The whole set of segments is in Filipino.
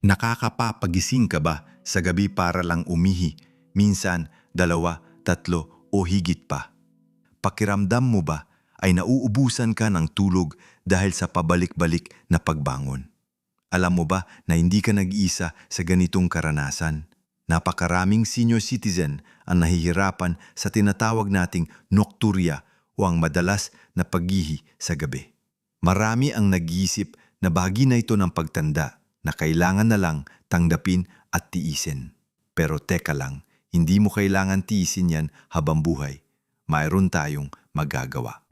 Nakakapapagising ka ba sa gabi para lang umihi, minsan dalawa, tatlo o higit pa? Pakiramdam mo ba ay nauubusan ka ng tulog dahil sa pabalik-balik na pagbangon? Alam mo ba na hindi ka nag-iisa sa ganitong karanasan? Napakaraming senior citizen ang nahihirapan sa tinatawag nating nocturia o ang madalas na paggihi sa gabi. Marami ang nag-iisip na bahagi na ito ng pagtanda na kailangan na lang tanggapin at tiisin. Pero teka lang, hindi mo kailangan tiisin yan habang buhay. Mayroon tayong magagawa.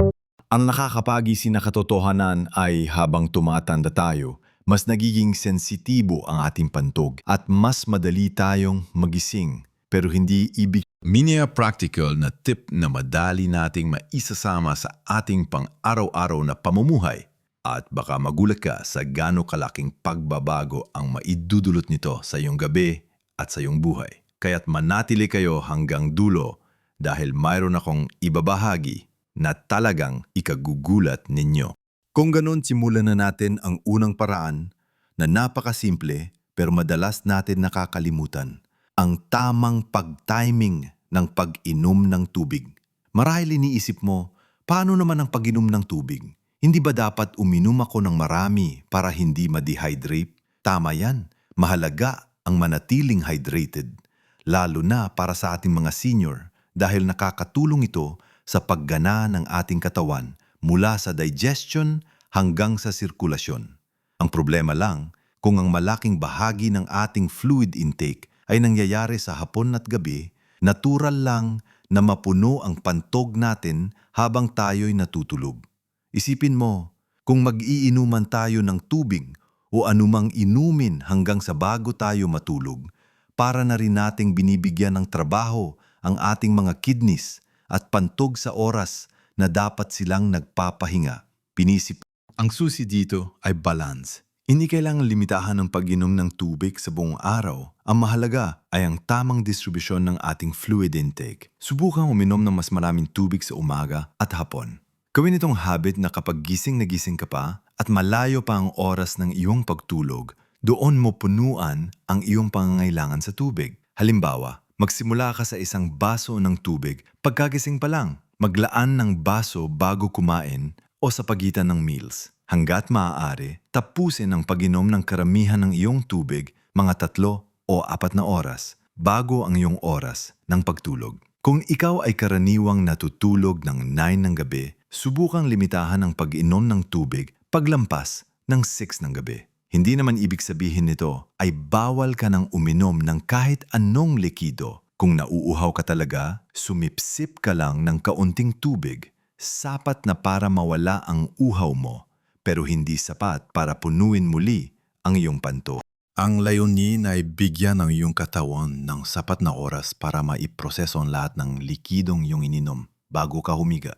Ang nakakapagising na katotohanan ay habang tumatanda tayo, mas nagiging sensitibo ang ating pantog at mas madali tayong magising. Pero hindi ibig Minia practical na tip na madali nating maisasama sa ating pang-araw-araw na pamumuhay at baka magulat ka sa gaano kalaking pagbabago ang maidudulot nito sa iyong gabi at sa iyong buhay. Kaya't manatili kayo hanggang dulo dahil mayroon akong ibabahagi na talagang ikagugulat ninyo. Kung ganun, simulan na natin ang unang paraan na napakasimple pero madalas natin nakakalimutan. Ang tamang pag-timing ng pag-inom ng tubig. Marahil iniisip mo, paano naman ang pag-inom ng tubig? Hindi ba dapat uminom ako ng marami para hindi ma-dehydrate? Tama yan. Mahalaga ang manatiling hydrated. Lalo na para sa ating mga senior dahil nakakatulong ito sa paggana ng ating katawan mula sa digestion hanggang sa sirkulasyon. Ang problema lang, kung ang malaking bahagi ng ating fluid intake ay nangyayari sa hapon at gabi, natural lang na mapuno ang pantog natin habang tayo'y natutulog. Isipin mo, kung mag-iinuman tayo ng tubig o anumang inumin hanggang sa bago tayo matulog, para na rin nating binibigyan ng trabaho ang ating mga kidneys at pantog sa oras na dapat silang nagpapahinga. Pinisip ang susi dito ay balance. Hindi kailangan limitahan ang pag-inom ng tubig sa buong araw. Ang mahalaga ay ang tamang distribusyon ng ating fluid intake. Subukan uminom ng mas maraming tubig sa umaga at hapon. Gawin itong habit na kapag gising na gising ka pa at malayo pa ang oras ng iyong pagtulog, doon mo punuan ang iyong pangangailangan sa tubig. Halimbawa, magsimula ka sa isang baso ng tubig pagkagising pa lang. Maglaan ng baso bago kumain o sa pagitan ng meals. Hanggat maaari, tapusin ang pag-inom ng karamihan ng iyong tubig mga tatlo o apat na oras bago ang iyong oras ng pagtulog. Kung ikaw ay karaniwang natutulog ng 9 ng gabi, subukang limitahan ang pag-inom ng tubig paglampas ng 6 ng gabi. Hindi naman ibig sabihin nito ay bawal ka ng uminom ng kahit anong likido. Kung nauuhaw ka talaga, sumipsip ka lang ng kaunting tubig, sapat na para mawala ang uhaw mo, pero hindi sapat para punuin muli ang iyong panto. Ang layunin ay bigyan ng iyong katawan ng sapat na oras para maiproseso ang lahat ng likidong iyong ininom bago ka humiga.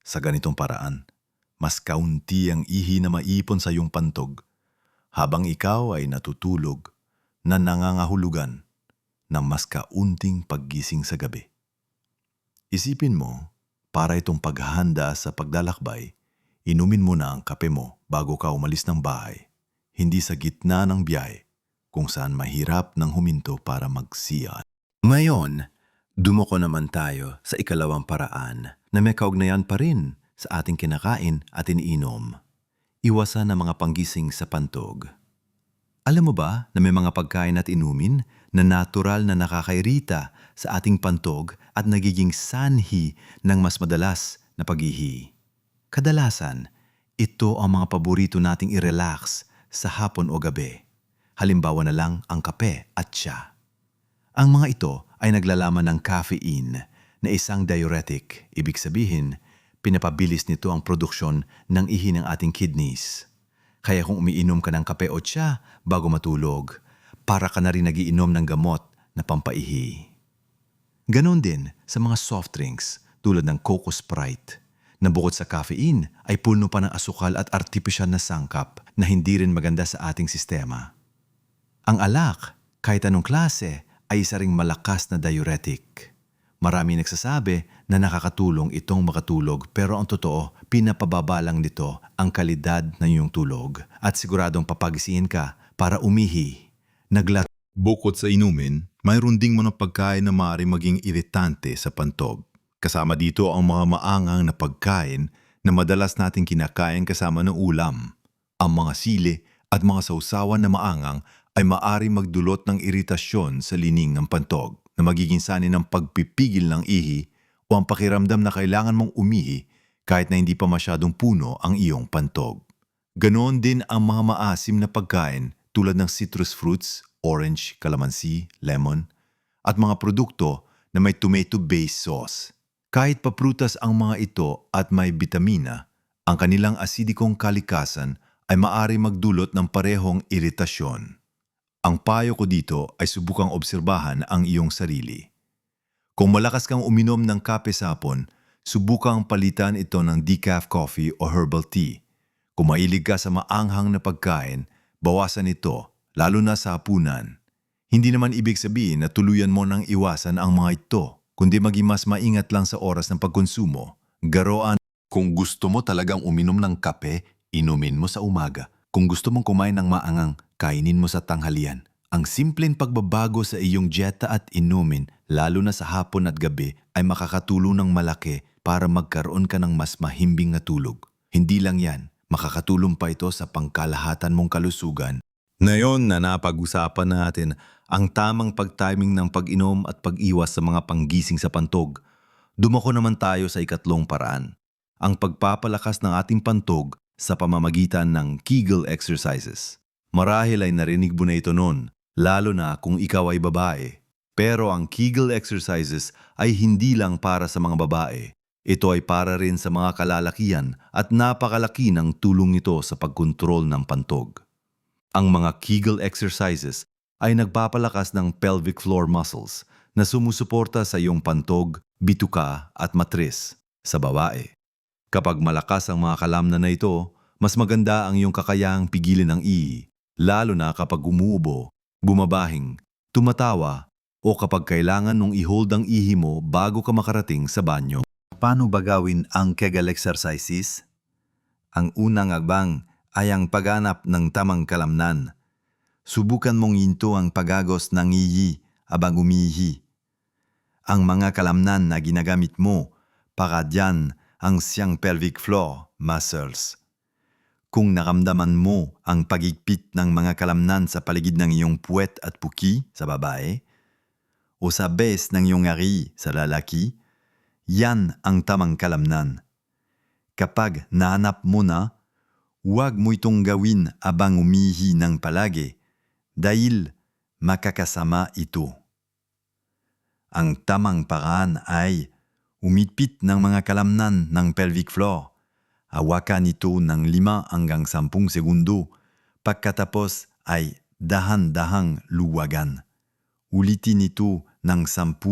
Sa ganitong paraan, mas kaunti ang ihi na maipon sa iyong pantog habang ikaw ay natutulog na nangangahulugan ng mas kaunting paggising sa gabi. Isipin mo, para itong paghahanda sa paglalakbay, inumin mo na ang kape mo bago ka umalis ng bahay, hindi sa gitna ng biyahe kung saan mahirap nang huminto para magsiyan. Ngayon, dumoko naman tayo sa ikalawang paraan na may kaugnayan pa rin sa ating kinakain at iniinom. Iwasan ang mga panggising sa pantog. Alam mo ba na may mga pagkain at inumin na natural na nakakairita sa ating pantog at nagiging sanhi ng mas madalas na paghihi? Kadalasan, ito ang mga paborito nating i-relax sa hapon o gabi. Halimbawa na lang ang kape at siya. Ang mga ito ay naglalaman ng caffeine na isang diuretic. Ibig sabihin, pinapabilis nito ang produksyon ng ihi ng ating kidneys. Kaya kung umiinom ka ng kape o tsa bago matulog, para ka na rin nagiinom ng gamot na pampaihi. Ganon din sa mga soft drinks tulad ng Coco Sprite na bukod sa caffeine ay puno pa ng asukal at artificial na sangkap na hindi rin maganda sa ating sistema. Ang alak, kahit anong klase, ay isa ring malakas na diuretic. Marami nagsasabi na nakakatulong itong makatulog pero ang totoo, pinapababa lang nito ang kalidad ng iyong tulog at siguradong papagisingin ka para umihi, naglat. Bukod sa inumin, mayroon ding mga pagkain na maaari maging iritante sa pantog. Kasama dito ang mga maangang na pagkain na madalas nating kinakain kasama ng ulam. Ang mga sili at mga sausawan na maangang ay maaari magdulot ng iritasyon sa lining ng pantog na magiging sani ng pagpipigil ng ihi o ang pakiramdam na kailangan mong umihi kahit na hindi pa masyadong puno ang iyong pantog. Ganoon din ang mga maasim na pagkain tulad ng citrus fruits, orange, calamansi, lemon, at mga produkto na may tomato-based sauce. Kahit paprutas ang mga ito at may bitamina, ang kanilang asidikong kalikasan ay maari magdulot ng parehong iritasyon. Ang payo ko dito ay subukang obserbahan ang iyong sarili. Kung malakas kang uminom ng kape sa hapon, subukang palitan ito ng decaf coffee o herbal tea. Kung mailig ka sa maanghang na pagkain, bawasan ito, lalo na sa hapunan. Hindi naman ibig sabihin na tuluyan mo nang iwasan ang mga ito, kundi maging mas maingat lang sa oras ng pagkonsumo. Garoan kung gusto mo talagang uminom ng kape, inumin mo sa umaga. Kung gusto mong kumain ng maangang, kainin mo sa tanghalian. Ang simpleng pagbabago sa iyong dieta at inumin, lalo na sa hapon at gabi, ay makakatulong ng malaki para magkaroon ka ng mas mahimbing na tulog. Hindi lang yan, makakatulong pa ito sa pangkalahatan mong kalusugan. Ngayon na napag-usapan natin ang tamang pagtiming ng pag-inom at pag-iwas sa mga panggising sa pantog, dumako naman tayo sa ikatlong paraan, ang pagpapalakas ng ating pantog sa pamamagitan ng Kegel exercises. Marahil ay narinig mo na ito noon, lalo na kung ikaw ay babae. Pero ang Kegel exercises ay hindi lang para sa mga babae. Ito ay para rin sa mga kalalakian at napakalaki ng tulong nito sa pagkontrol ng pantog. Ang mga Kegel exercises ay nagpapalakas ng pelvic floor muscles na sumusuporta sa iyong pantog, bituka at matris sa babae. Kapag malakas ang mga kalamnan na ito, mas maganda ang iyong kakayahang pigilin ang ihi, lalo na kapag umuubo, bumabahing, tumatawa, o kapag kailangan mong i-hold ang ihi mo bago ka makarating sa banyo. Paano ba ang Kegel exercises? Ang unang agbang ay ang paghanap ng tamang kalamnan. Subukan mong hinto ang pagagos ng ihi abang umihi. Ang mga kalamnan na ginagamit mo para dyan ang siyang pelvic floor muscles. Kung naramdaman mo ang pagigpit ng mga kalamnan sa paligid ng iyong puwet at puki sa babae, o sa base ng iyong ari sa lalaki, yan ang tamang kalamnan. Kapag nahanap mo na, huwag mo itong gawin abang umihi ng palagi dahil makakasama ito. Ang tamang paraan ay umitpit ng mga kalamnan ng pelvic floor. Hawakan ito ng 5 hanggang 10 segundo. Pagkatapos ay dahan-dahang luwagan. Ulitin ito ng 10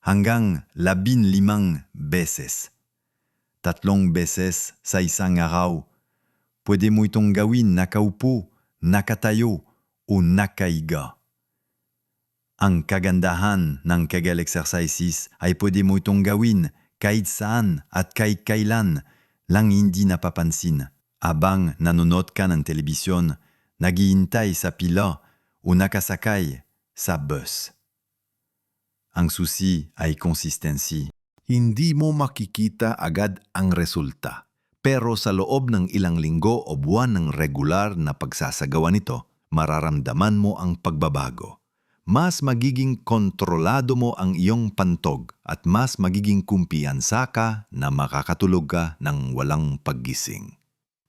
hanggang 15 beses. Tatlong beses sa isang araw. Pwede mo itong gawin nakaupo, nakatayo o nakaiga. Ang kagandahan ng Kegel exercises ay pwede mo itong gawin kahit saan at kahit kailan lang hindi napapansin. Abang nanonood ka ng telebisyon, naghihintay sa pila o nakasakay sa bus. Ang susi ay consistency. Hindi mo makikita agad ang resulta. Pero sa loob ng ilang linggo o buwan ng regular na pagsasagawa nito, mararamdaman mo ang pagbabago mas magiging kontrolado mo ang iyong pantog at mas magiging kumpiyansa ka na makakatulog ka ng walang paggising.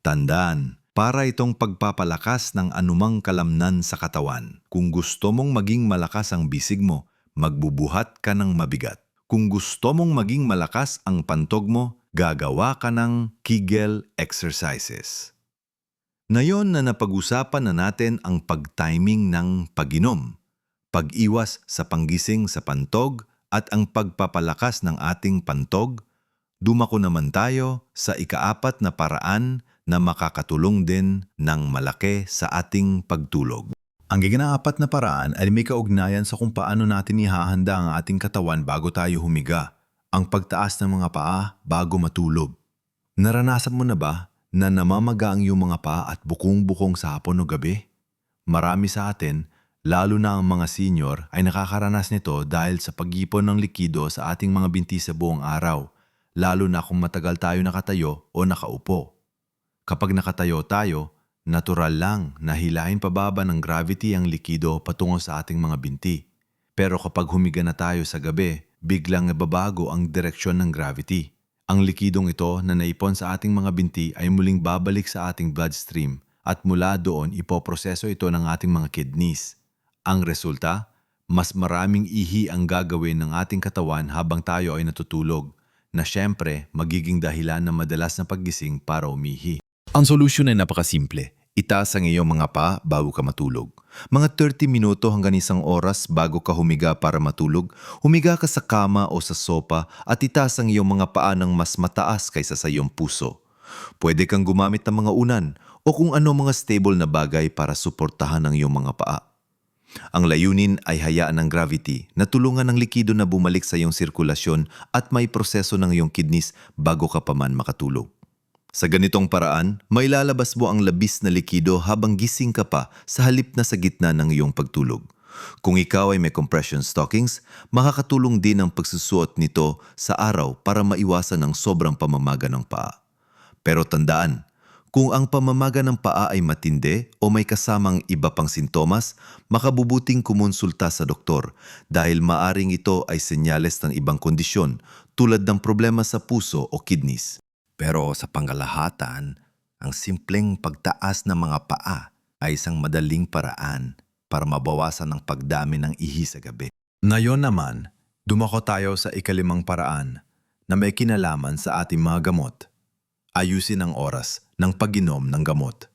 Tandaan, para itong pagpapalakas ng anumang kalamnan sa katawan. Kung gusto mong maging malakas ang bisig mo, magbubuhat ka ng mabigat. Kung gusto mong maging malakas ang pantog mo, gagawa ka ng Kegel exercises. Ngayon na napag-usapan na natin ang pag-timing ng pag-inom, pag-iwas sa panggising sa pantog at ang pagpapalakas ng ating pantog, dumako naman tayo sa ikaapat na paraan na makakatulong din ng malaki sa ating pagtulog. Ang giganaapat na paraan ay may kaugnayan sa kung paano natin ihahanda ang ating katawan bago tayo humiga, ang pagtaas ng mga paa bago matulog. Naranasan mo na ba na namamaga ang iyong mga paa at bukong-bukong sa hapon o gabi? Marami sa atin, lalo na ang mga senior, ay nakakaranas nito dahil sa pag-ipon ng likido sa ating mga binti sa buong araw, lalo na kung matagal tayo nakatayo o nakaupo. Kapag nakatayo tayo, natural lang na hilahin pababa ng gravity ang likido patungo sa ating mga binti. Pero kapag humiga na tayo sa gabi, biglang nababago ang direksyon ng gravity. Ang likidong ito na naipon sa ating mga binti ay muling babalik sa ating bloodstream at mula doon ipoproseso ito ng ating mga kidneys. Ang resulta, mas maraming ihi ang gagawin ng ating katawan habang tayo ay natutulog, na syempre magiging dahilan ng madalas na paggising para umihi. Ang solusyon ay napakasimple. Itaas ang iyong mga paa bago ka matulog. Mga 30 minuto hanggang isang oras bago ka humiga para matulog, humiga ka sa kama o sa sopa at itaas ang iyong mga paa ng mas mataas kaysa sa iyong puso. Pwede kang gumamit ng mga unan o kung ano mga stable na bagay para suportahan ang iyong mga paa. Ang layunin ay hayaan ng gravity na tulungan ng likido na bumalik sa iyong sirkulasyon at may proseso ng iyong kidneys bago ka pa man makatulog. Sa ganitong paraan, may lalabas mo ang labis na likido habang gising ka pa sa halip na sa gitna ng iyong pagtulog. Kung ikaw ay may compression stockings, makakatulong din ang pagsusuot nito sa araw para maiwasan ang sobrang pamamaga ng paa. Pero tandaan, kung ang pamamaga ng paa ay matindi o may kasamang iba pang sintomas, makabubuting kumonsulta sa doktor dahil maaring ito ay senyales ng ibang kondisyon tulad ng problema sa puso o kidneys. Pero sa pangkalahatan, ang simpleng pagtaas ng mga paa ay isang madaling paraan para mabawasan ang pagdami ng ihi sa gabi. Ngayon naman, dumako tayo sa ikalimang paraan na may kinalaman sa ating mga gamot. Ayusin ang oras ng pag-inom ng gamot.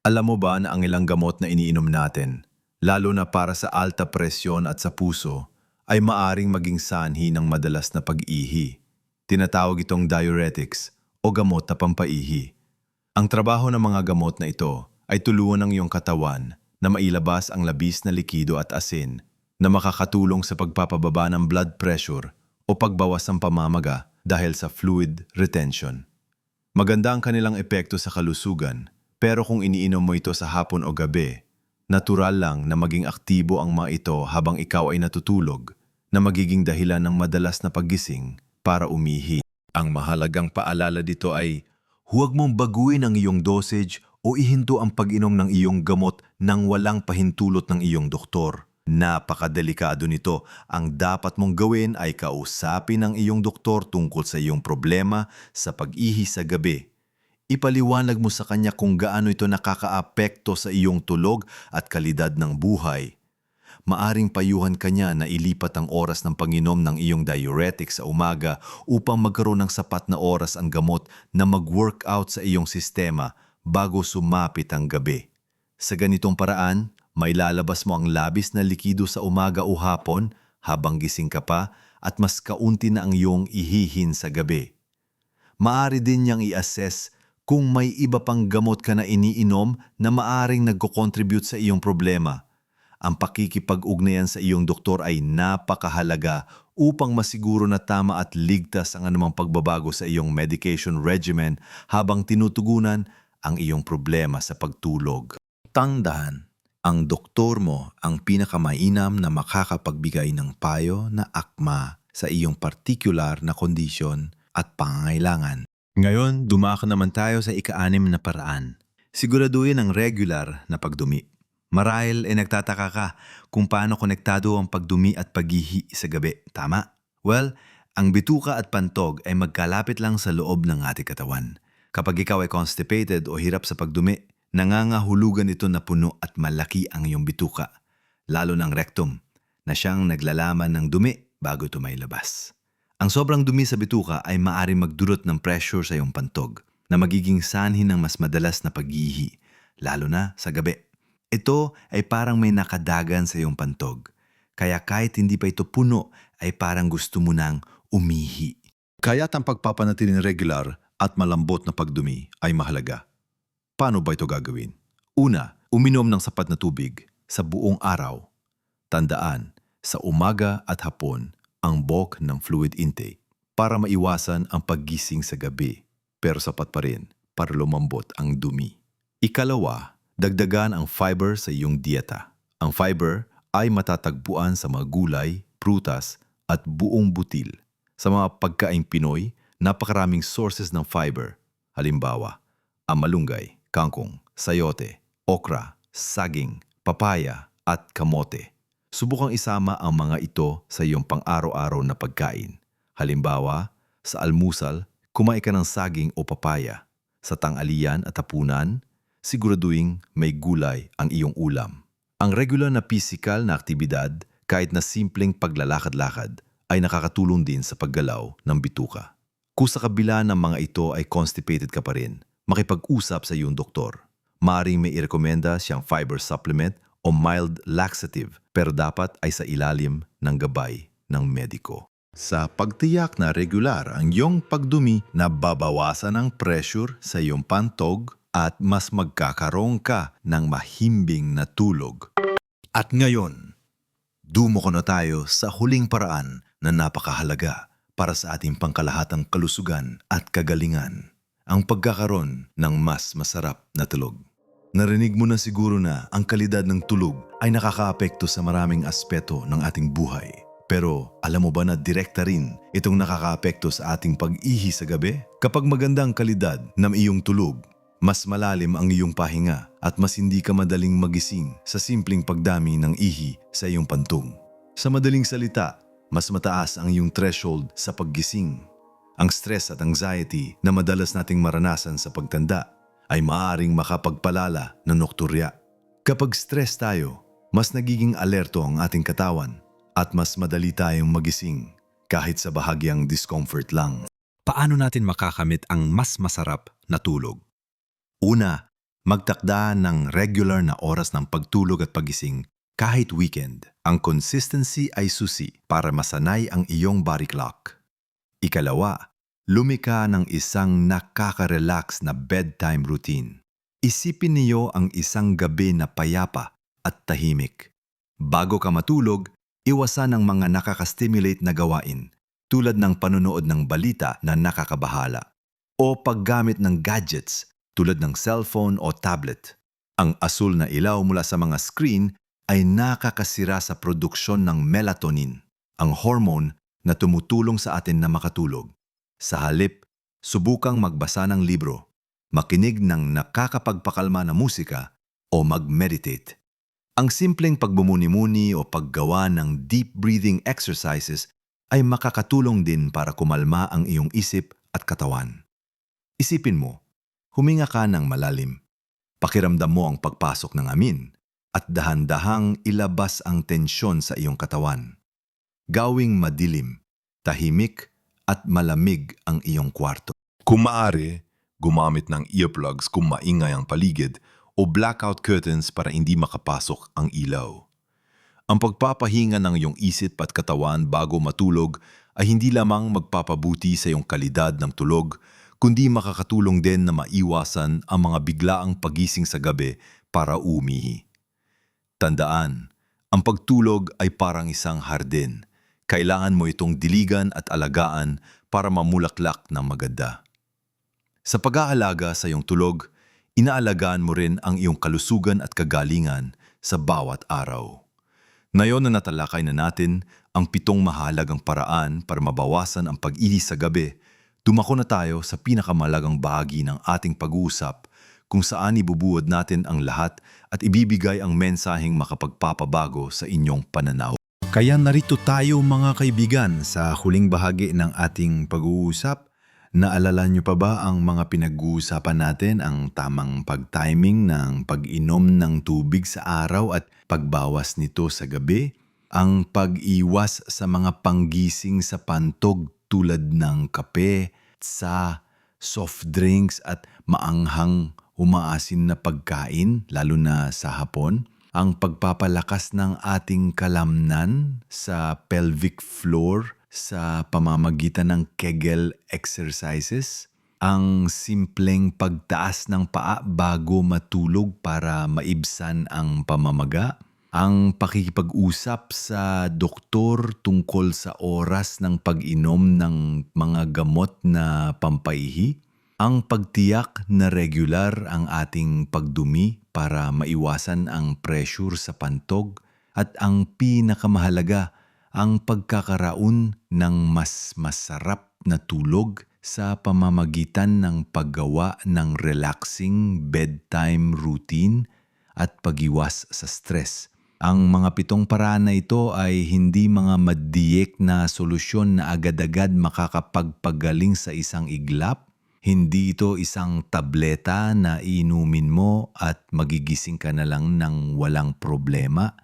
Alam mo ba na ang ilang gamot na iniinom natin, lalo na para sa alta presyon at sa puso, ay maaring maging sanhi ng madalas na pag-ihi. Tinatawag itong diuretics o gamot na pampaihi. Ang trabaho ng mga gamot na ito ay tulungan ng iyong katawan na mailabas ang labis na likido at asin na makakatulong sa pagpapababa ng blood pressure o pagbawas ng pamamaga dahil sa fluid retention. Maganda ang kanilang epekto sa kalusugan, pero kung iniinom mo ito sa hapon o gabi, natural lang na maging aktibo ang mga ito habang ikaw ay natutulog na magiging dahilan ng madalas na paggising para umihi. Ang mahalagang paalala dito ay huwag mong baguhin ang iyong dosage o ihinto ang pag-inom ng iyong gamot nang walang pahintulot ng iyong doktor. Napakadelikado nito. Ang dapat mong gawin ay kausapin ang iyong doktor tungkol sa iyong problema sa pag-ihi sa gabi. Ipaliwanag mo sa kanya kung gaano ito nakakaapekto sa iyong tulog at kalidad ng buhay maaring payuhan kanya na ilipat ang oras ng panginom ng iyong diuretic sa umaga upang magkaroon ng sapat na oras ang gamot na mag-workout sa iyong sistema bago sumapit ang gabi. Sa ganitong paraan, may lalabas mo ang labis na likido sa umaga o hapon habang gising ka pa at mas kaunti na ang iyong ihihin sa gabi. Maari din niyang i-assess kung may iba pang gamot ka na iniinom na maaring nagko-contribute sa iyong problema – ang pakikipag-ugnayan sa iyong doktor ay napakahalaga upang masiguro na tama at ligtas ang anumang pagbabago sa iyong medication regimen habang tinutugunan ang iyong problema sa pagtulog. Tandaan, ang doktor mo ang pinakamainam na makakapagbigay ng payo na akma sa iyong partikular na kondisyon at pangangailangan. Ngayon, dumako naman tayo sa ika-anim na paraan. Siguraduhin ang regular na pagdumi. Marahil ay nagtataka ka kung paano konektado ang pagdumi at paghihi sa gabi, tama? Well, ang bituka at pantog ay magkalapit lang sa loob ng ating katawan. Kapag ikaw ay constipated o hirap sa pagdumi, nangangahulugan ito na puno at malaki ang iyong bituka, lalo ng rectum, na siyang naglalaman ng dumi bago ito may labas. Ang sobrang dumi sa bituka ay maaaring magdulot ng pressure sa iyong pantog na magiging sanhi ng mas madalas na paghihi, lalo na sa gabi. Ito ay parang may nakadagan sa iyong pantog. Kaya kahit hindi pa ito puno, ay parang gusto mo nang umihi. Kaya't ang pagpapanatiling regular at malambot na pagdumi ay mahalaga. Paano ba ito gagawin? Una, uminom ng sapat na tubig sa buong araw. Tandaan, sa umaga at hapon, ang bulk ng fluid intake para maiwasan ang paggising sa gabi pero sapat pa rin para lumambot ang dumi. Ikalawa, Dagdagan ang fiber sa iyong dieta. Ang fiber ay matatagpuan sa mga gulay, prutas at buong butil. Sa mga pagkaing Pinoy, napakaraming sources ng fiber. Halimbawa, ang malunggay, kangkong, sayote, okra, saging, papaya at kamote. Subukang isama ang mga ito sa iyong pang-araw-araw na pagkain. Halimbawa, sa almusal, kumain ka ng saging o papaya. Sa tangalian at hapunan, siguraduhin may gulay ang iyong ulam. Ang regular na physical na aktibidad, kahit na simpleng paglalakad-lakad, ay nakakatulong din sa paggalaw ng bituka. Kung sa kabila ng mga ito ay constipated ka pa rin, makipag-usap sa iyong doktor. Maaring may irekomenda siyang fiber supplement o mild laxative pero dapat ay sa ilalim ng gabay ng mediko. Sa pagtiyak na regular ang iyong pagdumi na babawasan ang pressure sa iyong pantog at mas magkakaroon ka ng mahimbing na tulog. At ngayon, dumoko na tayo sa huling paraan na napakahalaga para sa ating pangkalahatang kalusugan at kagalingan, ang pagkakaroon ng mas masarap na tulog. Narinig mo na siguro na ang kalidad ng tulog ay nakakaapekto sa maraming aspeto ng ating buhay. Pero alam mo ba na direkta rin itong nakakaapekto sa ating pag-ihi sa gabi? Kapag maganda ang kalidad ng iyong tulog, mas malalim ang iyong pahinga at mas hindi ka madaling magising sa simpleng pagdami ng ihi sa iyong pantong. Sa madaling salita, mas mataas ang iyong threshold sa paggising. Ang stress at anxiety na madalas nating maranasan sa pagtanda ay maaaring makapagpalala ng nokturya. Kapag stress tayo, mas nagiging alerto ang ating katawan at mas madali tayong magising kahit sa bahagyang discomfort lang. Paano natin makakamit ang mas masarap na tulog? Una, magtakda ng regular na oras ng pagtulog at pagising kahit weekend. Ang consistency ay susi para masanay ang iyong body clock. Ikalawa, lumika ng isang nakaka-relax na bedtime routine. Isipin niyo ang isang gabi na payapa at tahimik. Bago ka matulog, iwasan ang mga nakaka-stimulate na gawain tulad ng panonood ng balita na nakakabahala o paggamit ng gadgets tulad ng cellphone o tablet. Ang asul na ilaw mula sa mga screen ay nakakasira sa produksyon ng melatonin, ang hormone na tumutulong sa atin na makatulog. Sa halip, subukang magbasa ng libro, makinig ng nakakapagpakalma na musika o mag-meditate. Ang simpleng pagbumuni-muni o paggawa ng deep breathing exercises ay makakatulong din para kumalma ang iyong isip at katawan. Isipin mo, huminga ka ng malalim. Pakiramdam mo ang pagpasok ng amin at dahan-dahang ilabas ang tensyon sa iyong katawan. Gawing madilim, tahimik at malamig ang iyong kwarto. Kung maaari, gumamit ng earplugs kung maingay ang paligid o blackout curtains para hindi makapasok ang ilaw. Ang pagpapahinga ng iyong isip at katawan bago matulog ay hindi lamang magpapabuti sa iyong kalidad ng tulog, kundi makakatulong din na maiwasan ang mga biglaang pagising sa gabi para umihi. Tandaan, ang pagtulog ay parang isang hardin. Kailangan mo itong diligan at alagaan para mamulaklak ng maganda. Sa pag-aalaga sa iyong tulog, inaalagaan mo rin ang iyong kalusugan at kagalingan sa bawat araw. Ngayon na natalakay na natin ang pitong mahalagang paraan para mabawasan ang pag-ihi sa gabi, dumako na tayo sa pinakamalagang bahagi ng ating pag-uusap kung saan ibubuod natin ang lahat at ibibigay ang mensaheng makapagpapabago sa inyong pananaw. Kaya narito tayo mga kaibigan sa huling bahagi ng ating pag-uusap. Naalala niyo pa ba ang mga pinag-uusapan natin, ang tamang pag-timing ng pag-inom ng tubig sa araw at pagbawas nito sa gabi? Ang pag-iwas sa mga panggising sa pantog tulad ng kape, sa soft drinks at maanghang umaasin na pagkain, lalo na sa hapon? Ang pagpapalakas ng ating kalamnan sa pelvic floor sa pamamagitan ng Kegel exercises, ang simpleng pagtaas ng paa bago matulog para maibsan ang pamamaga, ang pakikipag-usap sa doktor tungkol sa oras ng pag-inom ng mga gamot na pampaihi, Ang pagtiyak na regular ang ating pagdumi para maiwasan ang pressure sa pantog at ang pinakamahalaga, ang pagkakaraon ng mas masarap na tulog sa pamamagitan ng paggawa ng relaxing bedtime routine at pagiwas sa stress. Ang mga pitong paraan na ito ay hindi mga madiyek na solusyon na agad-agad makakapagpagaling sa isang iglap. Hindi ito isang tableta na inumin mo at magigising ka na lang ng walang problema.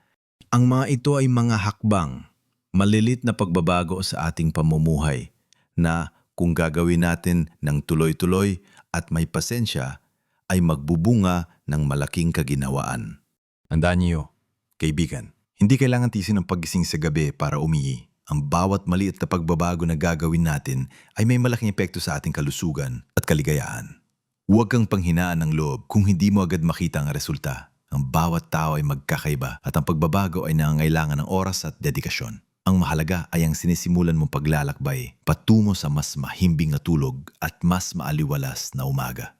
Ang mga ito ay mga hakbang, malilit na pagbabago sa ating pamumuhay na kung gagawin natin ng tuloy-tuloy at may pasensya, ay magbubunga ng malaking kaginawaan. Tandaan niyo, kaibigan, hindi kailangan tisin ang paggising sa gabi para umihi. Ang bawat maliit na pagbabago na gagawin natin ay may malaking epekto sa ating kalusugan at kaligayahan. Huwag kang panghinaan ng loob kung hindi mo agad makita ang resulta. Ang bawat tao ay magkakaiba at ang pagbabago ay nangangailangan ng oras at dedikasyon. Ang mahalaga ay ang sinisimulan mong paglalakbay patungo sa mas mahimbing na tulog at mas maaliwalas na umaga.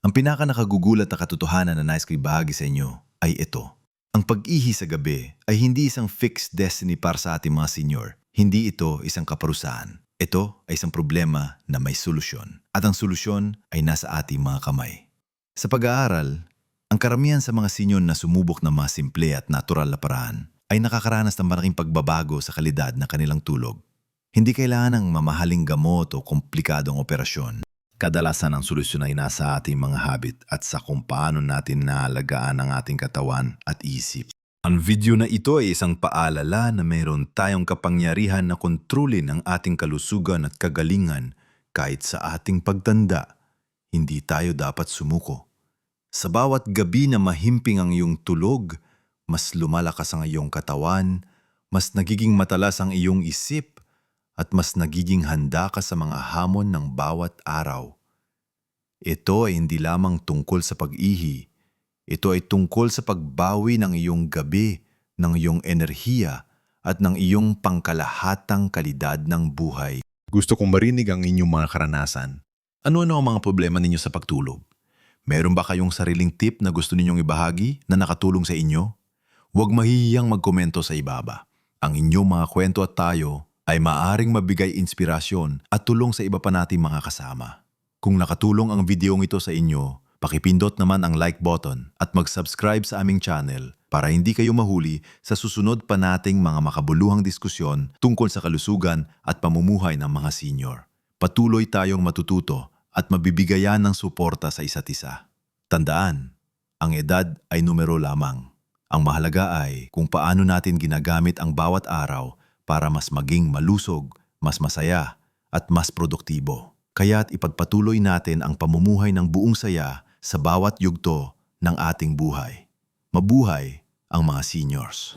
Ang pinaka nakagugulat na katotohanan na nais ko ibahagi sa inyo ay ito. Ang pag-ihi sa gabi ay hindi isang fixed destiny para sa ating mga senior. Hindi ito isang kaparusahan. Ito ay isang problema na may solusyon. At ang solusyon ay nasa ating mga kamay. Sa pag-aaral, ang karamihan sa mga senior na sumubok ng mga simple at natural na paraan ay nakakaranas ng malaking pagbabago sa kalidad ng kanilang tulog. Hindi kailangan ng mamahaling gamot o komplikadong operasyon. Kadalasan ang solusyon ay nasa ating mga habit at sa kung paano natin naalagaan ang ating katawan at isip. Ang video na ito ay isang paalala na mayroon tayong kapangyarihan na kontrolin ang ating kalusugan at kagalingan kahit sa ating pagtanda. Hindi tayo dapat sumuko. Sa bawat gabi na mahimping ang iyong tulog, mas lumalakas ang iyong katawan, mas nagiging matalas ang iyong isip, at mas nagiging handa ka sa mga hamon ng bawat araw. Ito ay hindi lamang tungkol sa pag-ihi. Ito ay tungkol sa pagbawi ng iyong gabi, ng iyong enerhiya, at ng iyong pangkalahatang kalidad ng buhay. Gusto kong marinig ang inyong mga karanasan. Ano-ano ang mga problema ninyo sa pagtulog? Meron ba kayong sariling tip na gusto ninyong ibahagi na nakatulong sa inyo? Huwag mahihiyang magkomento sa ibaba. Ang inyong mga kwento at tayo ay maaring mabigay inspirasyon at tulong sa iba pa nating mga kasama. Kung nakatulong ang videong ito sa inyo, pakipindot naman ang like button at mag-subscribe sa aming channel para hindi kayo mahuli sa susunod pa nating mga makabuluhang diskusyon tungkol sa kalusugan at pamumuhay ng mga senior. Patuloy tayong matututo at mabibigayan ng suporta sa isa't isa. Tandaan, ang edad ay numero lamang. Ang mahalaga ay kung paano natin ginagamit ang bawat araw para mas maging malusog, mas masaya, at mas produktibo. Kaya't ipagpatuloy natin ang pamumuhay ng buong saya sa bawat yugto ng ating buhay. Mabuhay ang mga seniors.